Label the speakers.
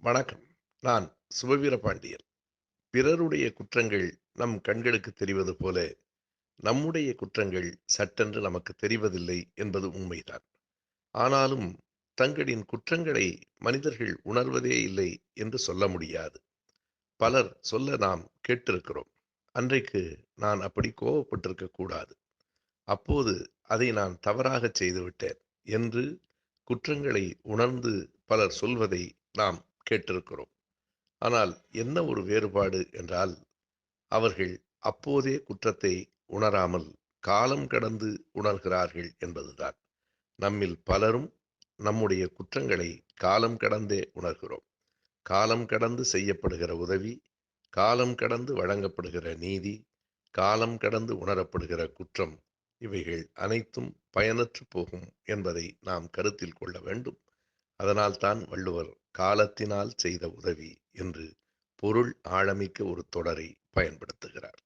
Speaker 1: வணக்கம். நான் சுபவீரபாண்டியன் பிறருடைய குற்றங்கள் நம் கண்களுக்கு தெரிவது போல நம்முடைய குற்றங்கள் சட்டென்று நமக்கு தெரிவதில்லை என்பது உண்மைதான். ஆனாலும் தங்களின் குற்றங்களை மனிதர்கள் உணர்வதே இல்லை என்று சொல்ல முடியாது. பலர் சொல்ல நாம் கேட்டிருக்கிறோம். அன்றைக்கு நான் அப்படி கோபப்பட்டிருக்க கூடாது. அப்போது அதை நான் தவறாக செய்துவிட்டேன் என்று குற்றங்களை உணர்ந்து பலர் சொல்வதை நாம் கேட்டிருக்கிறோம். ஆனால் என்ன ஒரு வேறுபாடு என்றால் அவர்கள் அப்போதே குற்றத்தை உணராமல் காலம் கடந்து உணர்கிறார்கள் என்பதுதான். நம்மில் பலரும் நம்முடைய குற்றங்களை காலம் கடந்தே உணர்கிறோம். காலம் கடந்து செய்யப்படுகிற உதவி காலம் கடந்து வழங்கப்படுகிற நீதி காலம் கடந்து உணரப்படுகிற குற்றம் இவைகள் அனைத்தும் பயனற்று போகும் என்பதை நாம் கருத்தில் கொள்ள வேண்டும். அதனால்தான் வள்ளுவர் காலத்தினால் செய்த உதவி என்று பொருள் ஆழமிக்க ஒரு தொடரை பயன்படுத்துகிறார்.